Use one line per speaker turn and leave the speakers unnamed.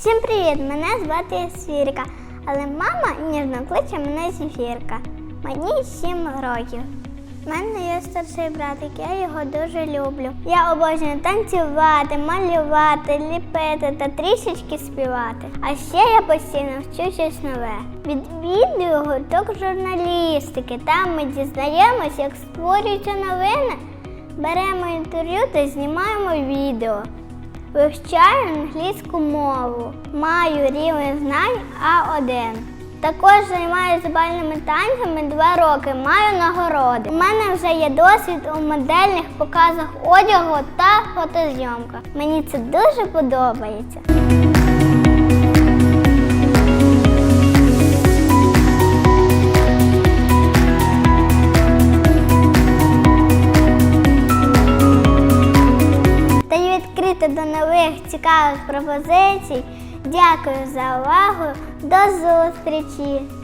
Всім привіт! Мене звати Свірка, але мама ніжно кличе мене Зефірка. Мені 7 років. У мене є старший братик, я його дуже люблю. Я обожнюю танцювати, малювати, ліпити та трішечки співати. А ще я постійно вчу щось нове. Відвідую гурток журналістики. Там ми дізнаємось, як створюються новини, беремо інтерв'ю та знімаємо відео. Вивчаю англійську мову. Маю рівень знань А1. Також займаюся бальними танцями два роки. Маю нагороди. У мене вже є досвід у модельних показах одягу та фотозйомках. Мені це дуже подобається. До нових цікавих пропозицій. Дякую за увагу. До зустрічі!